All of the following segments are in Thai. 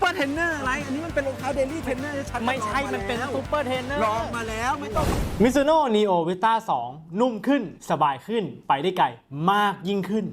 เปอร์เทรนเนอร์อะไร อันนี้มันเป็นรองเท้าเดลี่เทรนเนอร์ชัดๆไม่ใช่ มันเป็นลองซูเปอร์เทรนเนอร์ ลองมาแล้วไม่ต้อง มิซูโน่ Neo Vita 2นุ่มขึ้น สบายขึ้น ไปได้ไกลมากยิ่งขึ้น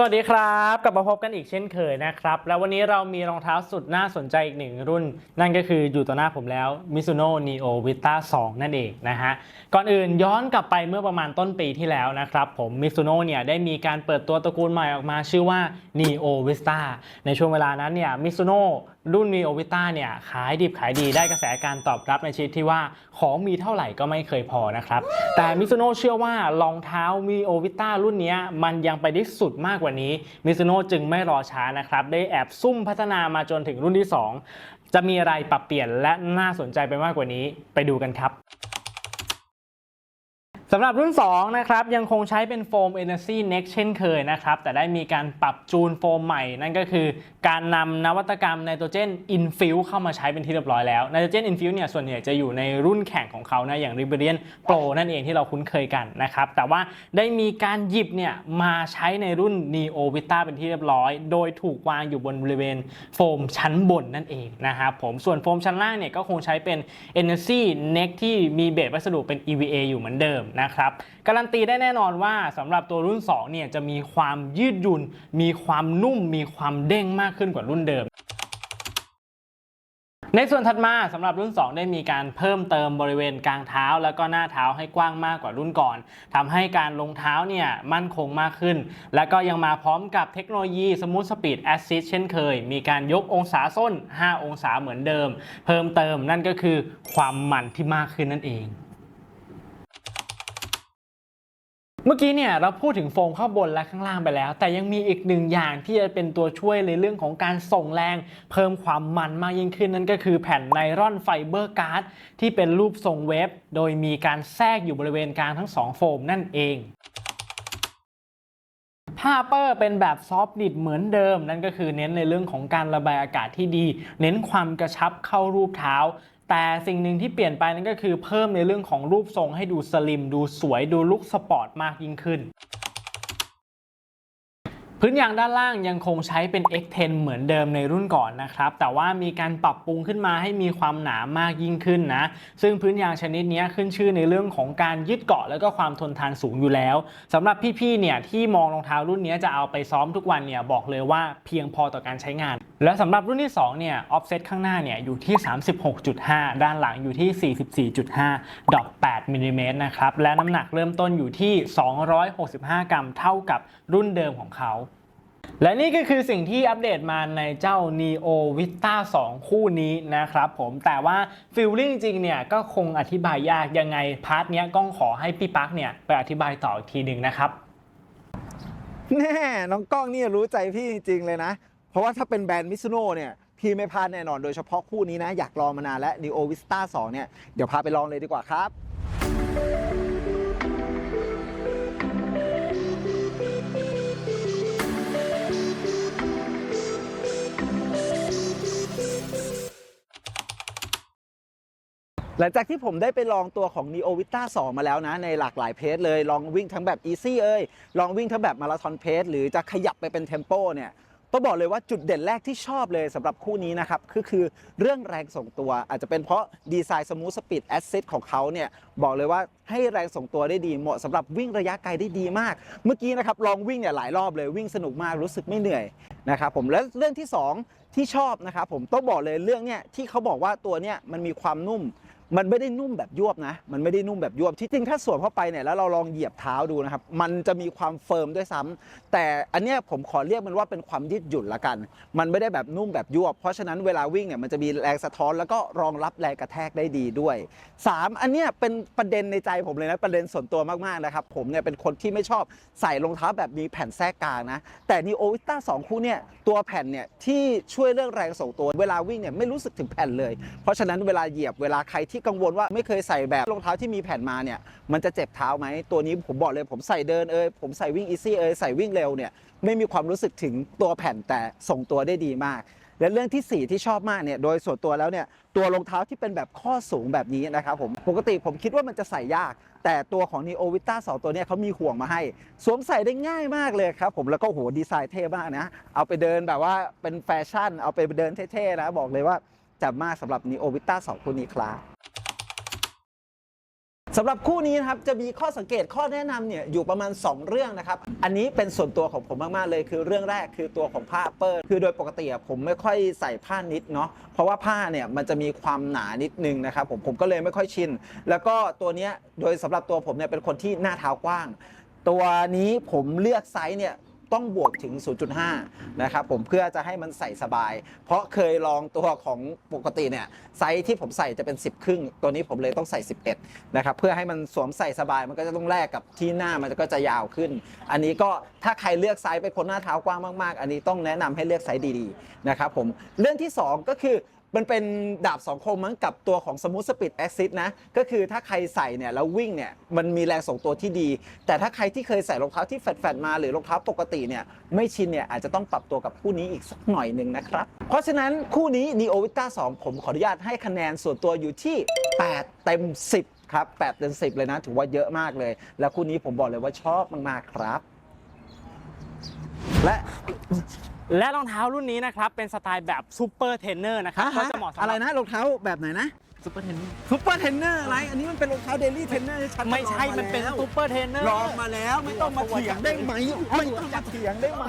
สวัสดีครับ กลับมาพบกันอีกเช่นเคยนะครับ แล้ววันนี้เรามีรองเท้าสุดน่าสนใจอีกหนึ่งรุ่น นั่นก็คืออยู่ต่อหน้าผมแล้ว Mizuno Neo Vita 2 นั่นเองนะฮะ ก่อนอื่นย้อนกลับไปเมื่อประมาณต้นปีที่แล้วนะครับผม Mizuno เนี่ยได้มีการเปิดตัวตระกูลใหม่ออกมาชื่อว่า Neo Vista ในช่วงเวลานั้นเนี่ย Mizuno รุ่นมีโอวิต้าเนี่ยขายดิบขายดีได้กระแสการตอบรับในชิดที่ว่าของมีเท่าไหร่ก็ไม่เคยพอนะครับ แต่มิซูโน่เชื่อว่ารองเท้ามีโอวิต้ารุ่นนี้มันยังไปได้สุดมากกว่านี้มิซูโน่จึงไม่รอช้านะครับ ได้แอบซุ่มพัฒนามาจนถึงรุ่นที่ 2 จะมีอะไรปรับเปลี่ยนและน่าสนใจไปมากกว่านี้ไปดูกันครับ สำหรับรุ่น 2 นะครับ ยังคงใช้เป็นโฟม Energy Next เช่นเคยนะครับ แต่ได้มีการปรับจูนโฟมใหม่ นั่นก็คือการนำนวัตกรรมไนโตรเจน Infuse เข้ามาใช้เป็นที่เรียบร้อยแล้วไนโตรเจน Infuse เนี่ยส่วนใหญ่จะอยู่ในรุ่นแข่งของเขานะอย่าง Rebellion Pro นั่นเองที่เราคุ้นเคยกันนะครับ แต่ว่าได้มีการหยิบเนี่ยมาใช้ในรุ่น Neo Vita เป็นที่เรียบร้อย โดยถูกวางอยู่บนบริเวณโฟมชั้นบนนั่นเองนะครับผมส่วนโฟมชั้นล่างเนี่ยก็คงใช้เป็น Energy Next ที่มีเบสวัสดุเป็น EVA อยู่เหมือนเดิมนะครับการันตีได้แน่นอนว่าสำหรับตัวรุ่น2เนี่ยจะมีความยืดหยุ่น มีความนุ่ม มีความเด้งมากขึ้นกว่ารุ่นเดิมในส่วนถัดมาสำหรับรุ่น 2 ได้มีการเพิ่มเติมบริเวณกลางเท้า แล้วก็หน้าเท้าให้กว้างมากกว่ารุ่นก่อนทำให้การลงเท้าเนี่ยมั่นคงมากขึ้น แล้วก็ยังมาพร้อมกับเทคโนโลยี Smooth Speed Assist เช่นเคย มีการยกองศาส้น 5 องศาเหมือนเดิม เพิ่มเติมนั่นก็คือความมันที่มากขึ้นนั่นเอง เมื่อกี้เนี่ยเราพูดถึงโฟมข้างบนและข้างล่างไปแล้ว แต่ยังมีอีกหนึ่งอย่างที่จะเป็นตัวช่วยในเรื่องของการส่งแรง เพิ่มความมันมากยิ่งขึ้นนั่นก็คือแผ่นไนลอนไฟเบอร์การ์ดที่เป็นรูปทรงเวฟโดยมีการแทรกอยู่บริเวณกลางทั้งสองโฟมนั่นเองผ้าเปอร์เป็นแบบซอฟต์ดิดเหมือนเดิม นั่นก็คือเน้นในเรื่องของการระบายอากาศที่ดี เน้นความกระชับเข้ารูปเท้า แต่สิ่งหนึ่งที่เปลี่ยนไปนั่นก็คือเพิ่มในเรื่องของรูปทรงให้ดูสลิม ดูสวยดูลุคสปอร์ตมากยิ่งขึ้น พื้นยางด้านล่างยังคงใช้เป็น X10 เหมือนเดิมในรุ่นก่อนนะครับ แต่ว่ามีการปรับปรุงขึ้นมาให้มีความหนามากยิ่งขึ้นนะ ซึ่งพื้นยางชนิดนี้ขึ้นชื่อในเรื่องของการยึดเกาะแล้วก็ความทนทานสูงอยู่แล้วสำหรับพี่ๆเนี่ยที่มองรองเท้ารุ่นนี้จะเอาไปซ้อมทุกวันเนี่ยบอกเลยว่าเพียงพอต่อการใช้งาน และสำหรับรุ่นที่2เนี่ยออฟเซตข้างหน้าเนี่ยอยู่ที่ 36.5 ด้านหลังอยู่ที่ 44.5 ดอก 8มิลลิเมตรนะครับ และน้ำหนักเริ่มต้นอยู่ที่ 265 กรัมเท่ากับรุ่นเดิมของเขาและนี่ก็คือสิ่งที่อัปเดตมาในเจ้า Neo Vista 2 คู่นี้นะครับผมแต่ว่าฟิลลิ่งจริงเนี่ยก็คงอธิบายยากยังไงพาร์ทเนี้ยก้องขอให้พี่ปักเนี่ยไปอธิบายต่ออีกทีหนึ่งนะครับ แน่ น้องกล้องนี่รู้ใจพี่จริงๆเลยนะ ราะว่าถ้าเป็นแบรนด์มิซูโน่เนี่ยพี่ไม่พลาดแน่นอนโดยเฉพาะคู่นี้นะ อยากลองมานานแล้ว Neo Vista 2 เนี่ย เดี๋ยวพาไปลองเลยดีกว่าครับหลังจากที่ผมได้ไปลองตัวของ Neo Vita 2 มาแล้วนะ ในหลากหลายเพจเลย ลองวิ่งทั้งแบบ Easy เอ้ยลองวิ่งทั้งแบบมาราธอนเพจหรือจะขยับไปเป็นเทมโปเนี่ย ต้องบอกเลยว่าจุดเด่นแรกที่ชอบเลยสำหรับคู่นี้นะครับคือคือเรื่องแรงส่งตัวอาจจะเป็นเพราะดีไซน์สมูทสปีดแอสซิของเขาเนี่ยบอกเลยว่าให้แรงส่งตัวได้ดีเหมาะสำหรับวิ่งระยะไกลได้ดีมาก เมื่อกี้นะครับลองวิ่งเนี่ยหลายรอบเลยวิ่งสนุกมากรู้สึกไม่เหนื่อยนะครับผมและเรื่องที่สองที่ชอบนะครับผมต้องบอกเลยเรื่องเนี่ยที่เขาบอกว่าตัวเนี่ยมันมีความนุ่ม มันไม่ได้นุ่มแบบยวบนะ มันไม่ได้นุ่มแบบยวบ ที่จริงถ้าสวมเข้าไปเนี่ยแล้วเราลองเหยียบเท้าดูนะครับ มันจะมีความเฟิร์มด้วยซ้ำแต่อันเนี้ยผมขอเรียกมันว่าเป็นความยืดหยุ่นละกัน มันไม่ได้แบบนุ่มแบบยวบ เพราะฉะนั้นเวลาวิ่งเนี่ยมันจะมีแรงสะท้อนแล้วก็รองรับแรงกระแทกได้ดีด้วย 3 อันเนี้ยเป็นประเด็นในใจผมเลยนะประเด็นส่วนตัวมากๆนะครับ ผมเนี่ยเป็นคนที่ไม่ชอบใส่รองเท้าแบบมีแผ่นแทรกกลางนะ แต่นีโอวิต้าสองคู่เนี่ยตัวแผ่นเนี่ยที่ชช่วยเรื่องแรงส่งตัว เวลาวิ่งเนี่ยไม่รู้สึกถึงแผ่นเลย เพราะฉะนั้นเวลาเหยียบเวลาใครที่กังวลว่าไม่เคยใส่แบบรองเท้าที่มีแผ่นมาเนี่ยมันจะเจ็บเท้าไหมตัวนี้ผมบอกเลยผมใส่เดินเอยผมใส่วิ่งอีซี่เอยใส่วิ่งเร็วเนี่ยไม่มีความรู้สึกถึงตัวแผ่นแต่ส่งตัวได้ดีมาก และเรื่องที่ 4 ที่ชอบมากเนี่ยโดยส่วนตัวแล้วเนี่ยตัวรองเท้าที่เป็นแบบข้อสูงแบบนี้นะครับผมปกติผมคิดว่ามันจะใส่ยาก แต่ตัวของ Neo Vita 2 ตัวเนี้ยเขามีห่วงมาให้ สวมใส่ได้ง่ายมากเลยครับผมแล้วก็โหดีไซน์เท่มากนะเอาไปเดินแบบว่าเป็นแฟชั่น เอาไปเดินเท่ๆนะบอกเลยว่าจับมากสำหรับ Neo Vita 2คู่นี้ครับ สำหรับคู่นี้นะครับจะมีข้อสังเกตข้อแนะนำเนี่ยอยู่ประมาณ 2 เรื่องนะครับ อันนี้เป็นส่วนตัวของผมมาก ๆ เลยคือเรื่องแรกคือตัวของผ้าเปิดคือโดยปกติผมไม่ค่อยใส่ผ้านิดเนาะเพราะว่าผ้าเนี่ยมันจะมีความหนานิดนึงนะครับผมผมก็เลยไม่ค่อยชิน แล้วก็ตัวเนี้ยโดยสำหรับตัวผมเนี่ยเป็นคนที่หน้าเท้ากว้าง ตัวนี้ผมเลือกไซส์เนี่ย ต้องบวกถึง 0.5 นะครับผมเพื่อจะให้มันใส่สบาย เพราะเคยลองตัวของปกติเนี่ยไซส์ที่ผมใส่จะเป็น 10 ครึ่ง ตัวนี้ผมเลยต้องใส่ 11 นะครับเพื่อให้มันสวมใส่สบายมันก็จะต้องแลกกับที่หน้ามันก็จะยาวขึ้น อันนี้ก็ถ้าใครเลือกไซส์เป็นคนหน้าเท้ากว้างมากๆ อันนี้ต้องแนะนำให้เลือกไซส์ดีๆนะครับผมเรื่องที่ 2 ก็คือ มันเป็นดาบสองคมมั้งกับตัวของ Smooth Speed Assist นะ ก็คือถ้าใครใส่เนี่ยแล้ววิ่งเนี่ยมันมีแรงส่งตัวที่ดี แต่ถ้าใครที่เคยใส่รองเท้าที่แฟดๆมาหรือรองเท้าปกติเนี่ยไม่ชินเนี่ยอาจจะต้องปรับตัวกับคู่นี้อีกสักหน่อยหนึ่งนะครับ เพราะฉะนั้นคู่นี้ Neo Vita 2ผมขออนุญาตให้คะแนนส่วนตัวอยู่ที่ 8 เต็ม 10 ครับ 8 เต็ม 10 เลยนะ ถือว่าเยอะมากเลย แล้วคู่นี้ผมบอกเลยว่าชอบมากๆครับ และและรองเท้ารุ่นนี้นะครับเป็นสไตล์แบบซูเปอร์เทรนเนอร์นะครับก็จะเหมาะสำหอะไรรับนะรองเท้าแบบไหนนะซูเปอร์เทรนเนอร์ซุปเปอร์เทรนเนอร์อะไร อันนี้มันเป็นรองเท้าเดลี่เทรนเนอร์ชัดๆไม่ใช่ลองามันเป็นแล้วซูเปอร์เทรนเนอร์ลองมาแล้วไม่ต้องมาเถียงได้ไหมไม่ต้องมาเถียงได้ไหม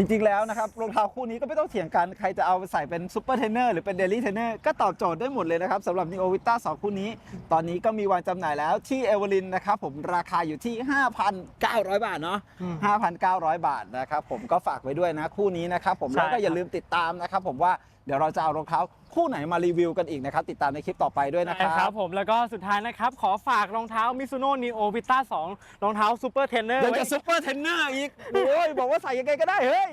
จริงๆแล้วนะครับรองเท้าคู่นี้ก็ไม่ต้องเถียงกันใครจะเอาไปใส่เป็นซูเปอร์เทรนเนอร์หรือเป็นเดลี่เทรนเนอร์ก็ตอบโจทย์ได้หมดเลยนะครับสำหรับ Neo Vita 2คู่นี้ ตอนนี้ก็มีวางจำหน่ายแล้วที่เอเวอรินนะครับผมราคาอยู่ที่ 5,900 บาทเนาะ5,900 บาทนะครับผมก็ฝากไว้ด้วยนะคู่นี้นะครับผมใช่แล้วก็อย่าครับลืมติดตามนะครับผมว่าเดี๋ยวเราจะเอารองเท้าคู่ไหนมารีวิวกันอีกนะครับ ติดตามในคลิปต่อไปด้วยนะคใช่รับครับผมแล้วก็สุดท้ายนะครับ ขอฝากรองเท้ามิซูโน่นีโอวิต้า2รองเท้าซูเปอร์เทรนเนอร์เดี๋ยวไว้จะซุปเปอร์เทรนเนอร์อีก โอ้ย บอกว่าใส่ยังไงก็ได้ เฮ้ย